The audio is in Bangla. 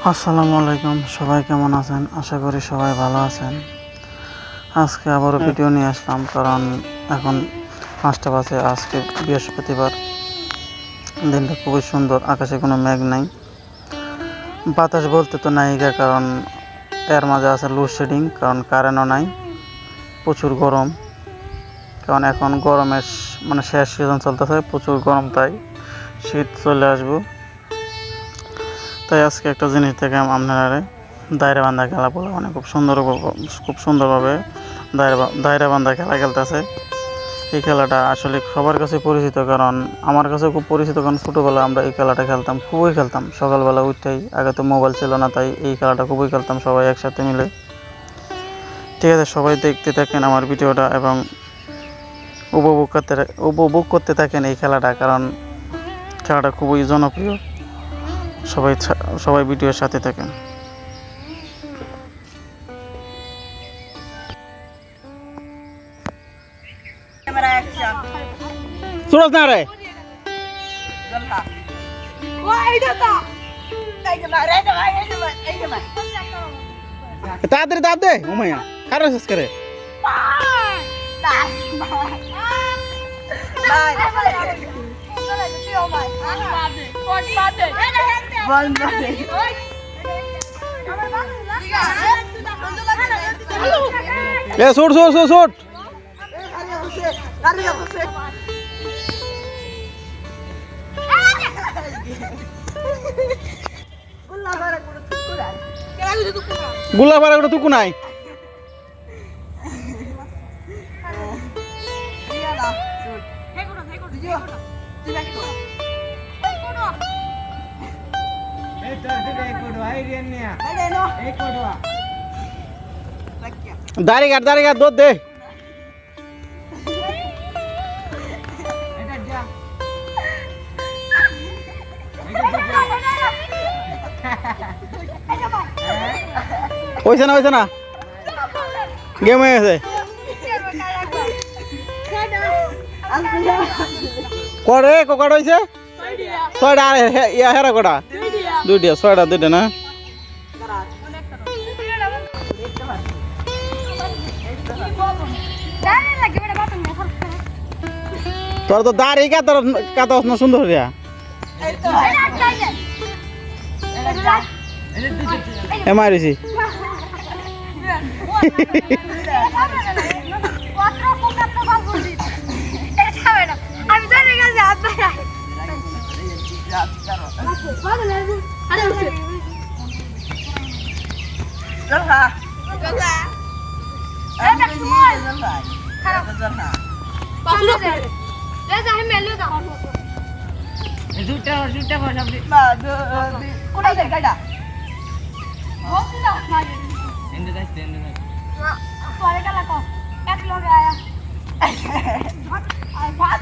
আসসালামু আলাইকুম সবাই কেমন আছেন? আশা করি সবাই ভালো আছেন। আজকে আবারও ভিডিও নিয়ে আসলাম কারণ এখন পাঁচটা বাজে আজকে বৃহস্পতিবার। দিনটা খুবই সুন্দর আকাশে কোনো মেঘ নাই। বাতাস বলতে তো নাইকা কারণ এর মাঝে আছে লোডশেডিং কারণ কারেন্টও নাই প্রচুর গরম। কারণ এখন গরমের মানে শেষ সিজন চলতেছে প্রচুর গরম তাই। শীত চলে আসব। তাই আজকে একটা জিনিস থেকে আপনারা দায়রা বান্ধা খেলা বলে মানে খুব সুন্দর খুব সুন্দরভাবে দায়রা দায়রা বান্ধা খেলা খেলতেছে। এই খেলাটা আসলে সবার কাছে পরিচিত, কারণ আমার কাছে খুব পরিচিত, কারণ ছোটোবেলায় আমরা এই খেলাটা খেলতাম, খুবই খেলতাম। সকালবেলা উঠতেই, আগে তো মোবাইল ছিল না, তাই এই খেলাটা খুবই খেলতাম সবাই একসাথে মিলে। ঠিক আছে, সবাই দেখতে থাকেন আমার ভিডিওটা এবং উপভোগ করতে উপভোগ করতে থাকেন এই খেলাটা, কারণ খেলাটা খুবই জনপ্রিয়। সবাই সবাই ভিডিওর সাথে থাকেন ক্যামেরা সুরজ না রে তাড়াতাড়ি দাব দে উমাইয়া খারাপ শেষ করে এ সুট সুট সুট সুট। গুলা পারা করে তুকু নাই। দাড়ি কাট দাড়ি কাট দুধ দে হয়েছে না হয়েছে না। গেম হয়ে গেছে। কড়ে কটা হয়েছে ছয়টা। হেরা কটা? দুইটা ছয়টা দুইটা না? তোর তো দাড়ি কাতর কাতস না সুন্দর রিয়া এ মারিছি। আমি জানি গেছি আপনারা আরে জলহা জলহা আমি বলছি জলহা এটা জলহা বাসুরে লেজা হে মেলু দা না কোথায়? যায় গাড়িটা বসি না মাঝে পরে গেল কো এক লগে আয়া। আর ভাত